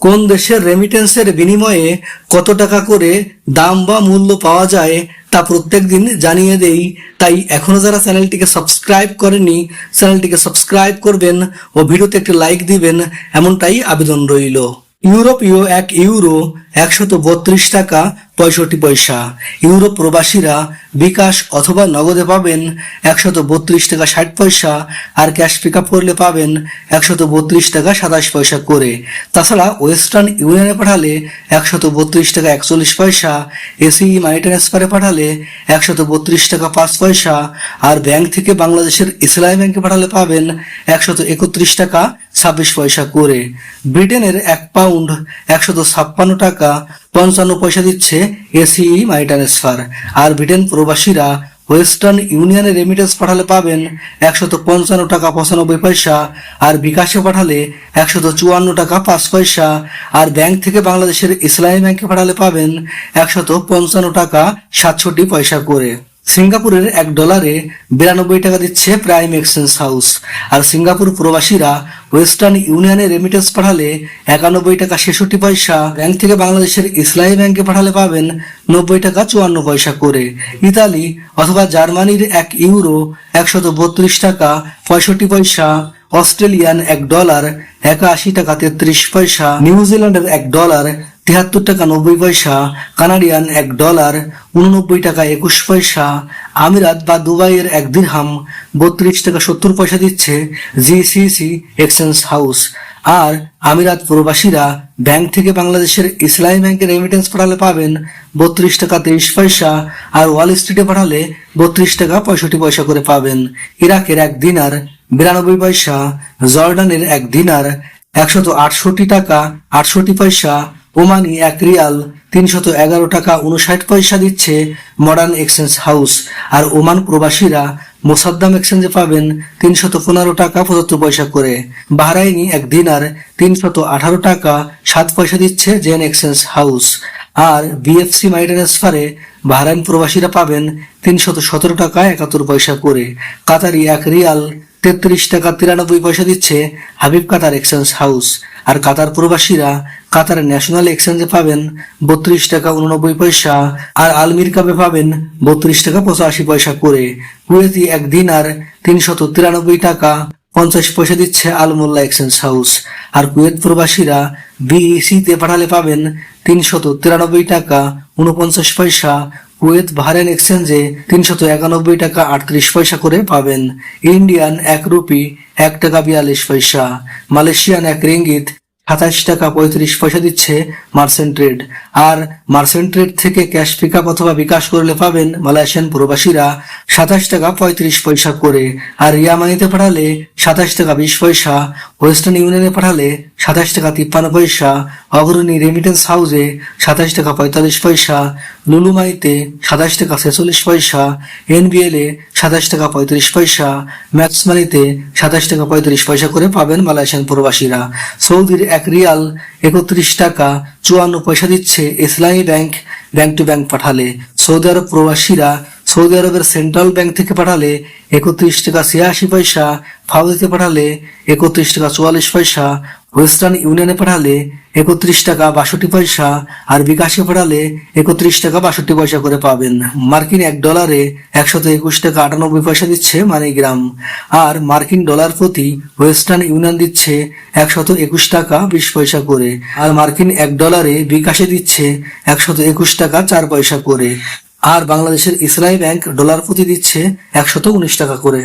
কোন দেশের রেমিটেন্সের বিনিময়ে কত টাকা করে দাম বা মূল্য পাওয়া যায় তা প্রত্যেক দিন জানিয়ে দেই। তাই এখনও যারা চ্যানেলটিকে সাবস্ক্রাইব করেনি চ্যানেলটিকে সাবস্ক্রাইব করবেন ও ভিডিওতে একটি লাইক দিবেন, এমনটাই আবেদন রইল। ইউরোপীয় এক ইউরো একশত বত্রিশ টাকা পঁয়ষট্টি পয়সা। ইউরো প্রবাসীরা বিকাশ অথবা নগদে পাবেন একশত বত্রিশ টাকা ষাট পয়সা আর ক্যাশ পিক আপ করলে পাবেন একশত বত্রিশ টাকা সাতাশ পয়সা করে। তাছাড়া ওয়েস্টার্ন ইউনিয়নে পাঠালে একশত বত্রিশ টাকা একচল্লিশ পয়সা, এসি মানি ট্রান্সফারে পাঠালে একশত বত্রিশ টাকা পাঁচ পয়সা আর ব্যাংক থেকে বাংলাদেশের ইসলামী ব্যাংকে পাঠালে পাবেন একশত একত্রিশ টাকা ছাব্বিশ পয়সা করে। ব্রিটেনের এক পাউন্ড একশত ছাপ্পান্ন টাকা পঞ্চান্ন পয়সা দিচ্ছে এসিই মানি ট্রান্সফার। আর ব্রিটেন প্রবাসীরা ওয়েস্টার্ন ইউনিয়নে রেমিটেন্স পাঠালে পাবেন একশত পঞ্চান্ন টাকা পঁচানব্বই পয়সা, আর বিকাশে পাঠালে একশত চুয়ান্ন টাকা পাঁচ পয়সা, আর ব্যাংক থেকে বাংলাদেশের ইসলামী ব্যাংকে পাঠালে পাবেন একশত পঞ্চান্ন টাকা সাতষট্টি পয়সা করে। সিঙ্গাপুরের এক ডলারে বিরানব্বই টাকা দিচ্ছে প্রাইম এক্সচেঞ্জ হাউস। আর সিঙ্গাপুর প্রবাসীরা ওয়েস্টার্ন ইউনিয়নে রেমিটেন্স পাঠালে একানব্বই টাকা ছেষট্টি পয়সা, ব্যাংক থেকে বাংলাদেশের ইসলামী ব্যাংকে পাঠালে পাবেন নব্বই টাকা চুয়ান্ন পয়সা করে। ইতালি অথবা জার্মানির এক ইউরো একশত বত্রিশ টাকা পঁয়ষট্টি পয়সা, অস্ট্রেলিয়ান এক ডলার একাশি টাকা তেত্রিশ পয়সা, নিউজিল্যান্ডের এক ডলার তিয়াত্তর টাকা নব্বই পয়সা, কানাডিয়ান এক ডলার, উননব্বই টাকা একুশ পয়সা, আমিরাত বা দুবাইয়ের এক দিরহাম, বত্রিশ টাকা সত্তর পয়সা দিচ্ছে জিসিসি এক্সচেঞ্জ হাউস। আর আমিরাত প্রবাসীরা ব্যাংক থেকে বাংলাদেশের ইসলামী ব্যাংকে রেমিটেন্স পাঠালে পাবেন বত্রিশ টাকা তেইশ পয়সা আর ওয়াল স্ট্রিটে পাঠালে বত্রিশ টাকা পঁয়ষট্টি পয়সা করে পাবেন। ইরাকের এক দিনার বিরানব্বই পয়সা, জর্ডানের এক দিনার একশত আটষট্টি টাকা আটষট্টি পয়সা ওমানি এক রিয়াল তিনশত এগারো টাকা উনষাট পয়সা দিচ্ছে মডার্ন এক্সচেঞ্জ হাউস আর ওমান প্রবাসীরা মোসাদ্দাম এক্সচেঞ্জে পাবেন তিনশত পনেরো টাকা পঁচাত্তর পয়সা করে। বাহরাইনি এক দিনার তিনশত আঠারো টাকা সাত পয়সা দিচ্ছে জেন এক্সচেঞ্জ হাউস আর বিএফসি মাই ট্রান্সফারে বাহরাইন প্রবাসীরা পাবেন তিনশত সতেরো টাকা একাত্তর পয়সা করে। কাতারি এক রিয়াল তেত্রিশ টাকা তিরানব্বই পয়সা দিচ্ছে হাবিব কাতার এক্সচেঞ্জ হাউস। আর কাতার প্রবাসীরা কাতার ন্যাশনাল এক্সচেঞ্জে পাবেন বত্রিশ টাকা উননব্বই পয়সা আর আলমির কাপে পাবেন বত্রিশ টাকা পঁচাশি পয়সা করে। কুয়েতি এক দিনার তিনশত তিরানব্বই টাকা পঞ্চাশ পয়সা দিচ্ছে আলমোল্লা এক্সচেঞ্জ হাউস। আর কুয়েত প্রবাসীরা বিইসিতে পাঠালে পাবেন তিনশত তিরানব্বই টাকা উনপঞ্চাশ পয়সা কুয়েত ভারেন এক্সচেঞ্জে তিনশত একানব্বই টাকা আটত্রিশ পয়সা করে পাবেন। ইন্ডিয়ান এক রুপি এক টাকা বিয়াল্লিশ পয়সা। মালয়েশিয়ান এক রিঙ্গিত সাতাশ টাকা পঁয়ত্রিশ পয়সা দিচ্ছে মার্সেন্ট ট্রেড আর মার্সেন্ট ট্রেড থেকে ক্যাশ পিক আপ অথবা বিকাশ করলে পাবেন মালয়েশিয়ান প্রবাসীরা সাতাশ টাকা পঁয়ত্রিশ পয়সা করে। আর ইয়ামানিতে পাঠালে সাতাশ টাকা বিশ পয়সা। ওয়েস্টার্ন ইউনিয়নে পাঠালে সাতাশ টাকা তিপ্পান্ন পয়সা। অগ্রণী রেমিটেন্স হাউসে সাতাশ টাকা পঁয়তাল্লিশ পয়সা। লুলুমাইতে সাতাশ টাকা ছেচল্লিশ পয়সা। এনবিএল সাতাশ টাকা পঁয়ত্রিশ পয়সা। ম্যাক্স মানিতে সাতাশ টাকা পঁয়ত্রিশ পয়সা করে পাবেন মালয়েশিয়ান প্রবাসীরা। সৌদির এক রিয়াল একত্রিশ টাকা চুয়ান্ন পয়সা দিচ্ছে Islami bank. Bank to bank পাঠালে সৌদি আরব প্রবাসীরা সৌদি আরবের সেন্ট্রাল ব্যাংক থেকে পাঠালে একত্রিশ টাকা ছিয়াশি পয়সা, ফাউদিতে পাঠালে একত্রিশ টাকা চুয়াল্লিশ পয়সা, ওয়েস্টার্ন ইউনিয়নে পাঠালে একত্রিশ টাকা বাষট্টি পয়সা আর বিকাশে পাঠালে একত্রিশ টাকা বাষট্টি পয়সা করে পাবেন। মার্কিন এক ডলারে একশত একুশ টাকা আটানব্বই পয়সা দিচ্ছে মানিগ্রাম আর মার্কিন ডলার প্রতি ওয়েস্টার্ন ইউনিয়ন দিচ্ছে একশত একুশ টাকা বিশ পয়সা করে আর মার্কিন এক ডলারে বিকাশে দিচ্ছে একশত একুশ টাকা চার পয়সা করে। আর বাংলাদেশের ইসরায়েল ব্যাংক ডলার প্রতি দিচ্ছে একশত উনিশ টাকা করে।